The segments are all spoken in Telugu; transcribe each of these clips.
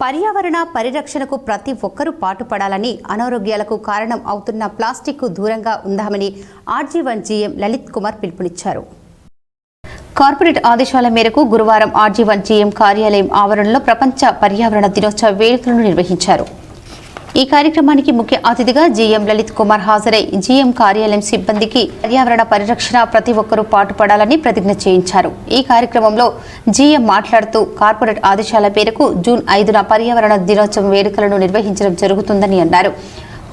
పర్యావరణ పరిరక్షణకు ప్రతి ఒక్కరూ పాటుపడాలని అనారోగ్యాలకు కారణం అవుతున్న ప్లాస్టిక్కు దూరంగా ఉందామని ఆర్జీవన్ జీఎం లలిత్ కుమార్ పిలుపునిచ్చారు. కార్పొరేట్ ఆదేశాల మేరకు గురువారం ఆర్జీవన్ జీఎం కార్యాలయం ఆవరణలో ప్రపంచ పర్యావరణ దినోత్సవ వేడుకలను నిర్వహించారు. ఈ కార్యక్రమానికి ముఖ్య అతిథిగా జీఎం లలిత్ కుమార్ హాజరై జీఎం కార్యాలయం సిబ్బందికి పర్యావరణ పరిరక్షణ ప్రతి ఒక్కరూ పాటుపడాలని ప్రతిజ్ఞ చేయించారు. ఈ కార్యక్రమంలో జీఎం మాట్లాడుతూ కార్పొరేట్ ఆదేశాల మేరకు జూన్ ఐదున పర్యావరణ దినోత్సవం వేడుకలను నిర్వహించడం జరుగుతుందని అన్నారు.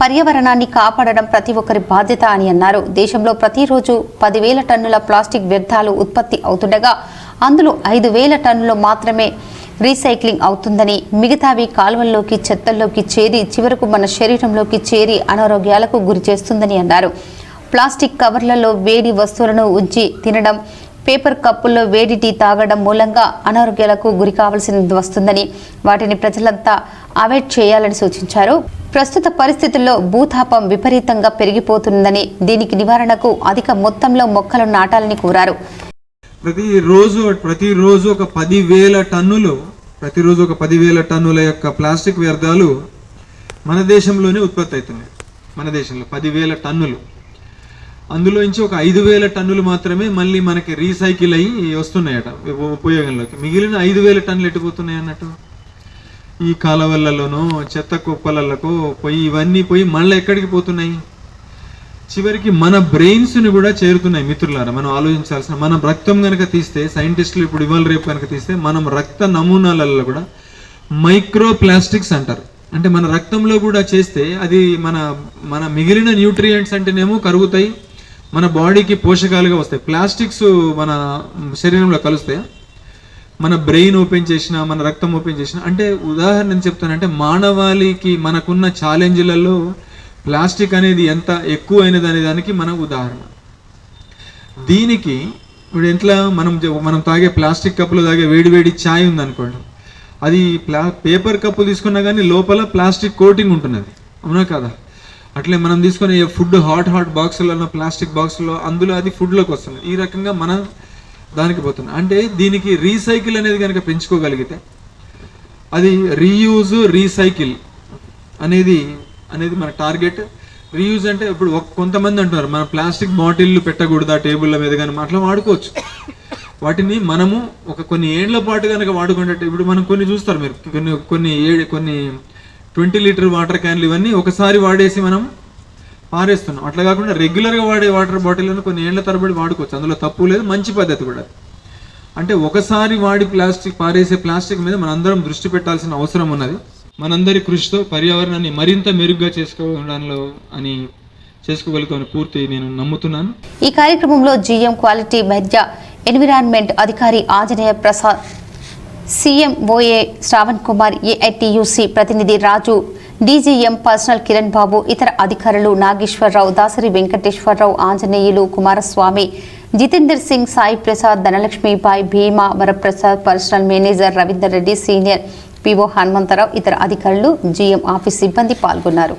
పర్యావరణాన్ని కాపాడడం ప్రతి ఒక్కరి బాధ్యత అని అన్నారు. దేశంలో ప్రతిరోజు పదివేల టన్నుల ప్లాస్టిక్ వ్యర్థాలు ఉత్పత్తి అవుతుండగా అందులో ఐదు వేల టన్నులు మాత్రమే రీసైక్లింగ్ అవుతుందని మిగతావి కాలువల్లోకి చెత్తల్లోకి చేరి చివరకు మన శరీరంలోకి చేరి అనారోగ్యాలకు గురి చేస్తుందని అన్నారు. ప్లాస్టిక్ కవర్లలో వేడి వస్తువులను ఉంచి తినడం పేపర్ కప్పుల్లో వేడి టీ తాగడం మూలంగా అనారోగ్యాలకు గురి కావాల్సి వస్తుందని వాటిని ప్రజలంతా అవాయిడ్ చేయాలని సూచించారు. ప్రస్తుత పరిస్థితుల్లో భూతాపం విపరీతంగా పెరిగిపోతుందని దీనికి నివారణకు అధిక మొత్తంలో మొక్కలు నాటాలని కోరారు. ప్రతిరోజు ప్రతిరోజు ఒక పదివేల టన్నులు ప్రతిరోజు ఒక పదివేల టన్నుల యొక్క ప్లాస్టిక్ వ్యర్థాలు మన దేశంలోనే ఉత్పత్తి అవుతున్నాయి. మన దేశంలో పదివేల టన్నులు. అందులో నుంచి ఒక ఐదు వేల టన్నులు మాత్రమే మళ్ళీ మనకి రీసైకిల్ అయ్యి వస్తున్నాయట ఉపయోగంలోకి. మిగిలిన ఐదు వేల టన్నులు ఎట్టుపోతున్నాయి అన్నట్టు? ఈ కాలవలలోనో చెత్త కుప్పలలకు పోయి ఇవన్నీ పోయి మళ్ళీ ఎక్కడికి పోతున్నాయి? చివరికి మన బ్రెయిన్స్ని కూడా చేరుతున్నాయి మిత్రులారా మనం ఆలోచించాల్సిన మనం రక్తం కనుక తీస్తే సైంటిస్టులు ఇప్పుడు ఇవాళ రేపు కనుక తీస్తే మనం రక్త నమూనాలలో కూడా మైక్రో ప్లాస్టిక్స్ అంటారు. అంటే మన రక్తంలో కూడా చేస్తే అది మన మన మిగిలిన న్యూట్రియంట్స్ అంటేనేమో కరుగుతాయి మన బాడీకి పోషకాలుగా వస్తాయి. ప్లాస్టిక్స్ మన శరీరంలో కలుస్తాయి? మన బ్రెయిన్ ఓపెన్ చేసిన మన రక్తం ఓపెన్ చేసిన అంటే ఉదాహరణ చెప్తానంటే మానవాళికి మనకున్న ఛాలెంజ్లలో ప్లాస్టిక్ అనేది ఎంత ఎక్కువ అనే దానికి మనకు ఉదాహరణ. దీనికి ఇప్పుడు ఇంట్లో మనం మనం తాగే ప్లాస్టిక్ కప్పులో తాగే వేడివేడి ఛాయ్ ఉందనుకోండి. అది ప్లా పేపర్ కప్పు తీసుకున్నా కానీ లోపల ప్లాస్టిక్ కోటింగ్ ఉంటున్నది. అవునా కదా? అట్లే మనం తీసుకునే ఫుడ్ హాట్ హాట్ బాక్సులలో ప్లాస్టిక్ బాక్సులో అందులో అది ఫుడ్లోకి వస్తుంది. ఈ రకంగా మనం దానికి పోతుంది. అంటే దీనికి రీసైకిల్ అనేది కనుక పెంచుకోగలిగితే అది రీయూజ్ రీసైకిల్ అనేది అనేది మన టార్గెట్. రీయూజ్ అంటే ఇప్పుడు కొంతమంది అంటున్నారు మన ప్లాస్టిక్ బాటిల్లు పెట్టకూడదా టేబుల్ల మీద కానీ అట్లా వాడుకోవచ్చు. వాటిని మనము ఒక కొన్ని ఏండ్ల పాటు కనుక వాడుకుంటే ఇప్పుడు మనం కొన్ని చూస్తారు మీరు కొన్ని కొన్ని ఏడు కొన్ని ట్వంటీ లీటర్ వాటర్ క్యాన్లు ఇవన్నీ ఒకసారి వాడేసి మనం పారేస్తున్నాం. అట్లా కాకుండా రెగ్యులర్గా వాడే వాటర్ బాటిల్లను కొన్ని ఏళ్ళ తరబడి వాడుకోవచ్చు. అందులో తప్పు లేదు మంచి పద్ధతి కూడా అంటే ఒకసారి వాడి ప్లాస్టిక్ పారేసే ప్లాస్టిక్ మీద మనందరం దృష్టి పెట్టాల్సిన అవసరం ఉన్నది. మనందరి కృషితో పర్యావరణాన్ని మరింత మెరుగ్గా చేసుకోవడంలో అని చేసుకోగలుగుతామని పూర్తి నేను నమ్ముతున్నాను. ఈ కార్యక్రమంలో జీఎం క్వాలిటీ మధ్య ఎన్విరాన్మెంట్ అధికారి ఆంజనేయ ప్రసాద్ సీఎంఓఏ శ్రావణ్ కుమార్ ఏఐటియుసి ప్రతినిధి రాజు డీజీఎం పర్సనల్ కిరణ్ బాబు ఇతర అధికారులు Nageswararao Dasari Venkateswararao Anjaneyulu Kumaraswamy Jitender Singh Sai Prasad Dhanalakshmibai Bhima Varaprasad personnel manager Ravinder Reddy senior PO Hanumantharao ఇతర అధికారులు జీఎం ఆఫీస్ సిబ్బంది పాల్గొన్నారు.